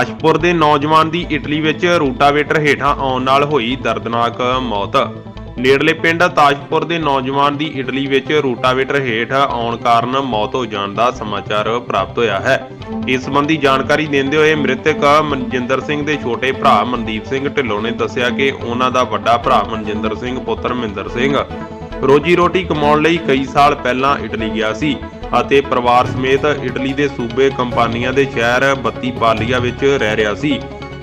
ਤਾਜਪੁਰ ਦੇ ਨੌਜਵਾਨ ਦੀ ਇਟਲੀ ਵਿੱਚ ਰੂਟਾਵੇਟਰ ਹੇਠਾਂ ਆਉਣ ਨਾਲ ਹੋਈ ਦਰਦਨਾਕ ਮੌਤ। ਨੇੜਲੇ ਪਿੰਡ ਤਾਜਪੁਰ ਦੇ ਨੌਜਵਾਨ ਦੀ ਇਟਲੀ ਵਿੱਚ ਰੂਟਾਵੇਟਰ ਹੇਠ ਆਉਣ ਕਾਰਨ ਮੌਤ ਹੋ ਜਾਣ ਦਾ ਸਮਾਚਾਰ ਪ੍ਰਾਪਤ ਹੋਇਆ ਹੈ। ਇਸ ਸੰਬੰਧੀ ਜਾਣਕਾਰੀ ਦਿੰਦੇ ਹੋਏ ਮ੍ਰਿਤਕ ਮਨਜਿੰਦਰ ਸਿੰਘ ਦੇ ਛੋਟੇ ਭਰਾ ਮਨਦੀਪ ਸਿੰਘ ਢਿੱਲੋਂ ਨੇ ਦੱਸਿਆ ਕਿ ਉਹਨਾਂ ਦਾ ਵੱਡਾ ਭਰਾ ਮਨਜਿੰਦਰ ਸਿੰਘ, ਪੁੱਤਰ ਮਹਿੰਦਰ ਸਿੰਘ ਰੋਜੀ ਰੋਟੀ ਕਮਾਉਣ ਲਈ ਕਈ ਸਾਲ ਪਹਿਲਾਂ ਇਟਲੀ ਗਿਆ ਸੀ। ਅਤੇ ਪਰਿਵਾਰ ਸਮੇਤ ਇਟਲੀ ਦੇ ਸੂਬੇ ਕੰਪਾਨੀਆਂ ਦੇ ਸ਼ਹਿਰ ਬੱਤੀ ਪਾਲੀਆ ਵਿੱਚ ਰਹਿ ਰਿਹਾ ਸੀ।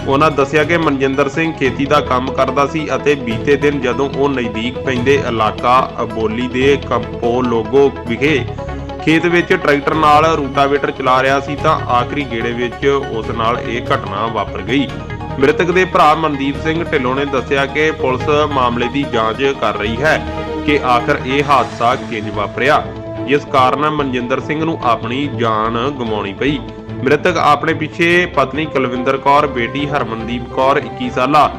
ਉਹਨਾਂ ਦੱਸਿਆ ਕਿ ਮਨਜਿੰਦਰ ਸਿੰਘ ਖੇਤੀ ਦਾ ਕੰਮ ਕਰਦਾ ਸੀ ਅਤੇ ਬੀਤੇ ਦਿਨ ਜਦੋਂ ਉਹ ਨਜ਼ਦੀਕ ਪੈਂਦੇ ਇਲਾਕਾ ਅਬੋਲੀ ਦੇ ਕੰਪੋ ਲੋਗੋ ਵਿਖੇ ਖੇਤ ਵਿੱਚ ਟਰੈਕਟਰ ਨਾਲ ਰੂਟਾਵੇਟਰ ਚਲਾ ਰਿਹਾ ਸੀ ਤਾਂ ਆਖਰੀ ਗੇੜੇ ਵਿੱਚ ਉਸ ਨਾਲ ਇਹ ਘਟਨਾ ਵਾਪਰ ਗਈ। ਮ੍ਰਿਤਕ ਦੇ ਭਰਾ ਮਨਦੀਪ ਸਿੰਘ ਢਿੱਲੋਂ ਨੇ ਦੱਸਿਆ ਕਿ ਪੁਲਿਸ ਮਾਮਲੇ ਦੀ ਜਾਂਚ ਕਰ ਰਹੀ ਹੈ ਕਿ ਆਖਰ ਇਹ ਹਾਦਸਾ ਕਿੰਜ ਵਾਪਰਿਆ। ਜਿਸ ਕਾਰਨ ਮਨਜਿੰਦਰ ਸਿੰਘ ਨੂੰ ਆਪਣੀ ਜਾਨ ਗਵਾਉਣੀ ਪਈ। ਮ੍ਰਿਤਕ ਆਪਣੇ ਪਿੱਛੇ ਪਤਨੀ ਕੁਲਵਿੰਦਰ ਕੌਰ, ਬੇਟੀ ਹਰਮਨਦੀਪ ਕੌਰ 21 ਸਾਲਾ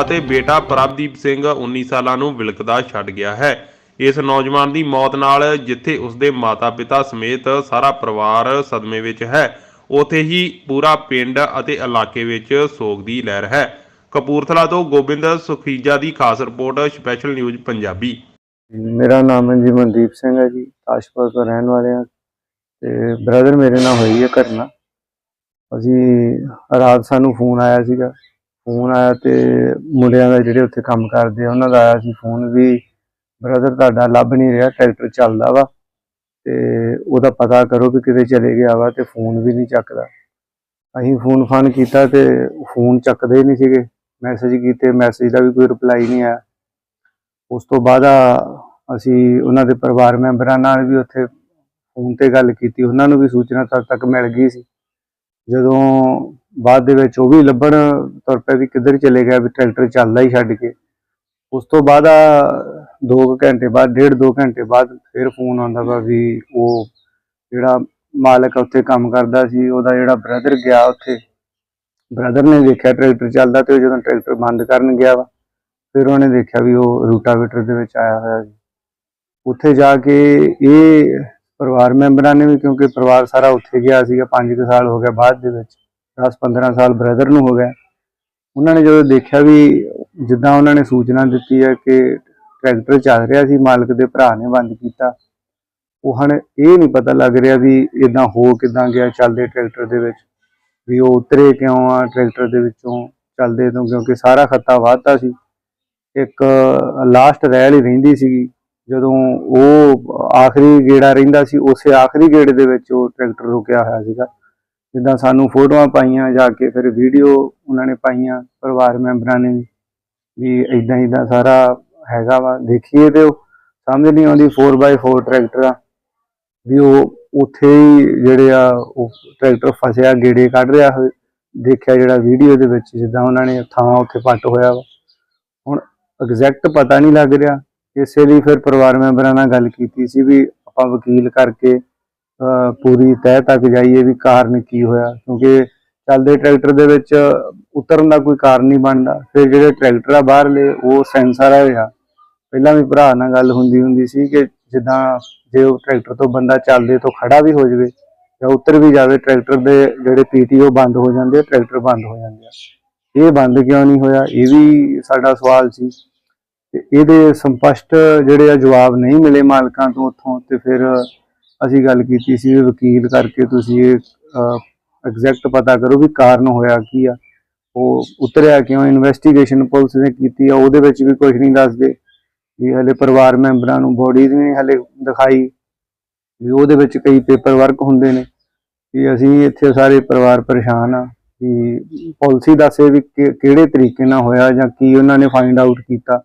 ਅਤੇ ਬੇਟਾ ਪ੍ਰਭਦੀਪ ਸਿੰਘ 19 ਸਾਲਾਂ ਨੂੰ ਵਿਲਕਦਾ ਛੱਡ ਗਿਆ ਹੈ। ਇਸ ਨੌਜਵਾਨ ਦੀ ਮੌਤ ਨਾਲ ਜਿੱਥੇ ਉਸਦੇ ਮਾਤਾ-ਪਿਤਾ ਸਮੇਤ ਸਾਰਾ ਪਰਿਵਾਰ ਸਦਮੇ ਵਿੱਚ ਹੈ, ਉਥੇ ਹੀ ਪੂਰਾ ਪਿੰਡ ਅਤੇ ਇਲਾਕੇ ਵਿੱਚ ਸੋਗ ਦੀ ਲਹਿਰ ਹੈ। ਕਪੂਰਥਲਾ ਤੋਂ ਗੋਬਿੰਦ ਸੁਖੀਜਾ ਦੀ ਖਾਸ ਰਿਪੋਰਟ, ਸਪੈਸ਼ਲ ਨਿਊਜ਼ ਪੰਜਾਬੀ। ਮੇਰਾ ਨਾਮ ਹੈ ਜੀ ਮਨਦੀਪ ਸਿੰਘ ਹੈ ਜੀ ਤਾਸ਼ਪੁਰ ਤੋਂ ਰਹਿਣ ਵਾਲੇ ਹਾਂ ਤੇ ਬ੍ਰਦਰ ਮੇਰੇ ਨਾਲ ਹੋਈ ਹੈ ਘਟਨਾ। ਅਸੀਂ ਰਾਤ ਸਾਨੂੰ ਫੋਨ ਆਇਆ ਸੀਗਾ। ਫੋਨ ਆਇਆ ਤੇ ਮੁੰਡਿਆਂ ਦਾ ਜਿਹੜੇ ਉੱਥੇ ਕੰਮ ਕਰਦੇ ਆ, ਉਹਨਾਂ ਦਾ ਆਇਆ ਸੀ ਫੋਨ ਵੀ ਬ੍ਰਦਰ ਤੁਹਾਡਾ ਲੱਭ ਨਹੀਂ ਰਿਹਾ, ਟਰੈਕਟਰ ਚੱਲਦਾ ਵਾ ਤੇ ਉਹਦਾ ਪਤਾ ਕਰੋ ਵੀ ਕਿਤੇ ਚਲੇ ਗਿਆ ਵਾ ਤੇ ਫੋਨ ਵੀ ਨਹੀਂ ਚੱਕਦਾ। ਅਸੀਂ ਫੋਨ ਫਾਨ ਕੀਤਾ ਤੇ ਫੋਨ ਚੱਕਦੇ ਨਹੀਂ ਸੀਗੇ। ਮੈਸੇਜ ਕੀਤੇ ਮੈਸੇਜ ਦਾ ਵੀ ਕੋਈ ਰਿਪਲਾਈ ਨਹੀਂ ਆਇਆ। ਉਸ ਤੋਂ ਬਾਅਦ ਅਸੀਂ ਉਹਨਾਂ ਦੇ ਪਰਿਵਾਰ ਮੈਂਬਰਾਂ ਨਾਲ ਵੀ ਉੱਥੇ ਫੋਨ ਤੇ ਗੱਲ ਕੀਤੀ, ਉਹਨਾਂ ਨੂੰ ਵੀ ਸੂਚਨਾ ਤਦ ਤੱਕ ਮਿਲ ਗਈ ਸੀ। ਜਦੋਂ ਬਾਅਦ ਦੇ ਵਿੱਚ ਉਹ ਵੀ ਲੱਭਣ ਤੁਰ ਪਏ ਵੀ ਕਿੱਧਰ ਚਲੇ ਗਿਆ, ਵੀ ਟਰੈਕਟਰ ਚੱਲਦਾ ਹੀ ਛੱਡ ਕੇ। ਉਸ ਤੋਂ ਬਾਅਦ ਆ 2 ਘੰਟੇ ਬਾਅਦ, ਡੇਢ 2 ਘੰਟੇ ਬਾਅਦ ਫਿਰ ਫੋਨ ਆਉਂਦਾ ਵਾ ਵੀ ਉਹ ਜਿਹੜਾ ਮਾਲਕ ਉੱਥੇ ਕੰਮ ਕਰਦਾ ਸੀ, ਉਹਦਾ ਜਿਹੜਾ ਬ੍ਰਦਰ ਗਿਆ ਉੱਥੇ। ਬ੍ਰਦਰ ਨੇ ਦੇਖਿਆ ਟਰੈਕਟਰ ਚੱਲਦਾ ਤੇ ਉਹ ਜਦੋਂ ਟਰੈਕਟਰ ਬੰਦ ਕਰਨ ਗਿਆ ਵਾ ਫਿਰ ਉਹਨੇ ਦੇਖਿਆ ਵੀ ਉਹ ਰੂਟਾਵੇਟਰ ਦੇ ਵਿੱਚ ਆਇਆ ਹੋਇਆ ਸੀ। ਉੱਥੇ ਜਾ ਕੇ ਇਹ ਪਰਿਵਾਰ ਮੈਂਬਰਾਂ ਨੇ ਵੀ, ਕਿਉਂਕਿ ਪਰਿਵਾਰ ਸਾਰਾ ਉੱਥੇ ਗਿਆ ਸੀਗਾ 5 ਸਾਲ ਹੋ ਗਿਆ ਬਾਅਦ ਦੇ ਵਿੱਚ 10-15 ਸਾਲ ਬ੍ਰਦਰ ਨੂੰ ਹੋ ਗਿਆ। ਉਹਨਾਂ ਨੇ ਜਦੋਂ ਦੇਖਿਆ ਵੀ ਜਿੱਦਾਂ ਉਹਨਾਂ ਨੇ ਸੂਚਨਾ ਦਿੱਤੀ ਹੈ ਕਿ ਟਰੈਕਟਰ ਚੱਲ ਰਿਹਾ ਸੀ, ਮਾਲਕ ਦੇ ਭਰਾ ਨੇ ਬੰਦ ਕੀਤਾ, ਉਹ ਹਨ ਇਹ ਨਹੀਂ ਪਤਾ ਲੱਗ ਰਿਹਾ ਵੀ ਇਦਾਂ ਹੋ ਕਿਦਾਂ ਗਿਆ ਚੱਲਦੇ ਟਰੈਕਟਰ ਦੇ ਵਿੱਚ, ਵੀ ਉਹ ਉਤਰੇ ਕਿਉਂ ਆ, ਟਰੈਕਟਰ ਦੇ ਵਿੱਚੋਂ ਚੱਲਦੇ ਤੋਂ, ਕਿਉਂਕਿ ਸਾਰਾ ਖੱਤਾ ਵਾਧਤਾ ਸੀ। ਇੱਕ ਲਾਸਟ ਰੈਲੀ ਰਹਿੰਦੀ ਸੀਗੀ, ਜਦੋਂ ਉਹ ਆਖਰੀ ਗੇੜਾ ਰਹਿੰਦਾ ਸੀ, ਉਸੇ ਆਖਰੀ ਗੇੜੇ ਦੇ ਵਿੱਚ ਉਹ ਟਰੈਕਟਰ ਰੁਕਿਆ ਹੋਇਆ ਸੀਗਾ। ਜਿੱਦਾਂ ਸਾਨੂੰ ਫੋਟੋਆਂ ਪਾਈਆਂ, ਜਾ ਕੇ ਫਿਰ ਵੀਡੀਓ ਉਹਨਾਂ ਨੇ ਪਾਈਆਂ ਪਰਿਵਾਰ ਮੈਂਬਰਾਂ ਨੇ ਵੀ ਵੀ ਇਦਾਂ ਇਦਾਂ ਸਾਰਾ ਹੈਗਾ ਵਾ, ਦੇਖੀਏ ਤੇ ਉਹ ਸਮਝ ਨਹੀਂ ਆਉਂਦੀ 4x4 ਟਰੈਕਟਰ ਆ, ਵੀ ਉਹ ਉੱਥੇ ਹੀ ਜਿਹੜੇ ਆ ਉਹ ਟਰੈਕਟਰ ਫਸਿਆ, ਗੇੜੇ ਕੱਢ ਰਿਹਾ ਦੇਖਿਆ ਜਿਹੜਾ ਵੀਡੀਓ ਦੇ ਵਿੱਚ ਜਿੱਦਾਂ ਉਹਨਾਂ ਨੇ ਥਾਂ ਉੱਥੇ ਪੱਟ ਹੋਇਆ ਵਾ। ਐਗਜ਼ੈਕਟ ਪਤਾ ਨਹੀਂ ਲੱਗ ਰਿਹਾ। ਇਸੇ ਲਈ ਫਿਰ ਪਰਿਵਾਰ ਮੈਂਬਰਾਂ ਨਾਲ ਗੱਲ ਕੀਤੀ ਸੀ ਵੀ ਆਪਾਂ ਵਕੀਲ ਕਰਕੇ ਪੂਰੀ ਤਹਿ ਤੱਕ ਜਾਈਏ ਵੀ ਕਾਰਨ ਕੀ ਹੋਇਆ। ਕਿਉਂਕਿ ਚੱਲਦੇ ਟਰੈਕਟਰ ਦੇ ਵਿੱਚ ਉਤਰਨ ਦਾ ਕੋਈ ਕਾਰਨ ਨਹੀਂ ਬਣਦਾ। ਫਿਰ ਜਿਹੜੇ ਟਰੈਕਟਰ ਆ ਬਾਹਰਲੇ, ਉਹ ਸੈਂਸਰ ਆ ਹੋਇਆ ਪਹਿਲਾਂ ਵੀ ਭਰਾ ਨਾਲ ਗੱਲ ਹੁੰਦੀ ਹੁੰਦੀ ਸੀ ਕਿ ਜਿੱਦਾਂ ਜੇ ਉਹ ਟਰੈਕਟਰ ਤੋਂ ਬੰਦਾ ਚੱਲਦੇ ਤੋਂ ਖੜਾ ਵੀ ਹੋ ਜਾਵੇ ਜਾਂ ਉੱਤਰ ਵੀ ਜਾਵੇ, ਟਰੈਕਟਰ ਦੇ ਜਿਹੜੇ ਪੀਟੀਓ ਬੰਦ ਹੋ ਜਾਂਦੇ ਆ, ਟਰੈਕਟਰ ਬੰਦ ਹੋ ਜਾਂਦੇ ਆ। ਇਹ ਬੰਦ ਕਿਉਂ ਨਹੀਂ ਹੋਇਆ? ਇਹ ਵੀ ਸਾਡਾ ਸਵਾਲ ਸੀ। ਤੇ ਇਹਦੇ ਸੰਪਸ਼ਟ ਜਿਹੜੇ ਆ ਜਵਾਬ ਨਹੀਂ ਮਿਲੇ ਮਾਲਕਾਂ ਤੋਂ ਉੱਥੋਂ ਤੇ ਫਿਰ ਅਸੀਂ ਗੱਲ ਕੀਤੀ ਸੀ ਵੀ ਵਕੀਲ ਕਰਕੇ ਤੁਸੀਂ ਇਹ ਐਗਜ਼ੈਕਟ ਪਤਾ ਕਰੋ ਵੀ ਕਾਰਨ ਹੋਇਆ ਕੀ ਆ। ਉਹ ਉਤਰਿਆ ਕਿਉਂ ਇਨਵੈਸਟੀਗੇਸ਼ਨ ਪੁਲਿਸ ਨੇ ਕੀਤੀ ਆ, ਉਹਦੇ ਵਿੱਚ ਵੀ ਕੁਝ ਨਹੀਂ ਦੱਸਦੇ। ਵੀ ਹਲੇ ਪਰਿਵਾਰ ਮੈਂਬਰਾਂ ਨੂੰ ਬੋਡੀ ਨਹੀਂ ਹਲੇ ਦਿਖਾਈ। ਵੀ ਉਹਦੇ ਵਿੱਚ ਕਈ ਪੇਪਰ ਵਰਕ ਹੁੰਦੇ ਨੇ। ਵੀ ਅਸੀਂ ਇੱਥੇ ਸਾਰੇ ਪਰਿਵਾਰ ਪਰੇਸ਼ਾਨ ਆ। ਵੀ ਪਾਲਿਸੀ ਦੱਸੇ ਵੀ ਕਿ- ਕਿਹੜੇ ਤਰੀਕੇ ਨਾਲ ਹੋਇਆ ਜਾਂ ਕੀ ਉਹਨਾਂ ਨੇ ਫਾਈਂਡ ਆਊਟ ਕੀਤਾ।